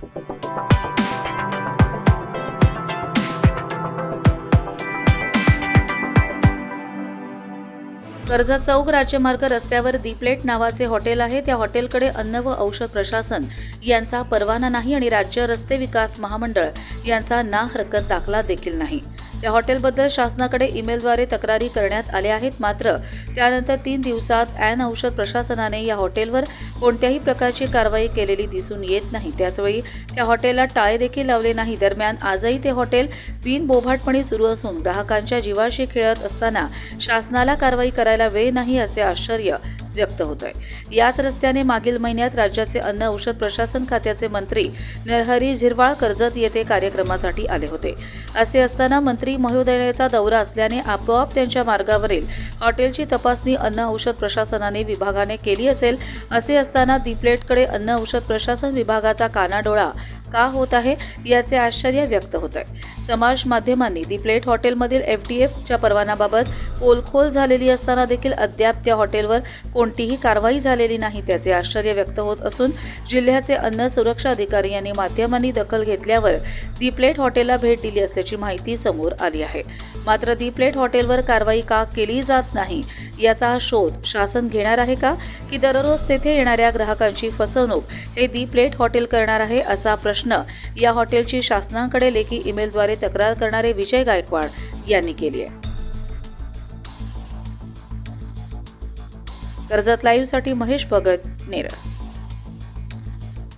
Thank you. Karjat चौक राज्यमार्ग रस्त्यावर दीपलेट नावाचे hotel आहे. त्या हॉटेलकडे अन्न व औषध प्रशासन यांचा परवाना नाही आणि राज्य रस्ते विकास महामंडळ यांचा ना हरकत दाखला देखील नाही. त्या हॉटेलबद्दल शासनाकडे ईमेलद्वारे तक्रारी करण्यात आल्या आहेत. मात्र त्यानंतर तीन दिवसात ॲन औषध प्रशासनाने या हॉटेलवर कोणत्याही प्रकारची कारवाई केलेली दिसून येत नाही. त्याचवेळी त्या हॉटेलला टाळे देखील लावले नाही. दरम्यान आजही ते हॉटेल बिनबोभाटपणे सुरू असून ग्राहकांच्या जीवाशी खेळत असताना शासनाला कारवाई करायला वेळ नाही असे आश्चर्य व्यक्त होत आहे याच रस्त्याने मागील महिन्यात राज्याचे अन्न औषध प्रशासन खात्याचे मंत्री नरहरी झिरवाळ कर्जत येथे कार्यक्रमासाठी आले होते. असे असताना मंत्री महोदयाचा दौरा असल्याने आपोआप त्यांच्या मार्गावरील हॉटेलची तपासणी अन्न औषध प्रशासनाने विभागाने केली असेल असे असताना दिपलेटकडे अन्न औषध प्रशासन विभागाचा कानाडोळा का होत आहे याचे आश्चर्य व्यक्त होत आहे. समाज माध्यमांनी दी प्लेट हॉटेलमधील एफ डी एफच्या परवानाबाबत पोलखोल झालेली असताना देखील अद्याप त्या हॉटेलवर कोणतीही कारवाई झालेली नाही त्याचे आश्चर्य व्यक्त होत असून जिल्ह्याचे अन्न सुरक्षा अधिकारी यांनी माध्यमांनी दखल घेतल्यावर दी प्लेट हॉटेलला भेट दिली असल्याची माहिती समोर आली आहे. मात्र दी प्लेट हॉटेलवर कारवाई का केली जात नाही याचा शोध शासन घेणार आहे का? की दररोज तेथे येणाऱ्या ग्राहकांची फसवणूक हे दी प्लेट हॉटेल करणार आहे असा प्रश्न प्रश्न. या हॉटेलची शासनाकडे लेखी ईमेलद्वारे तक्रार करणारे विजय गायकवाड यांनी केली आहे. कर्जत लाईव्हसाठी महेश भगत नेरळ.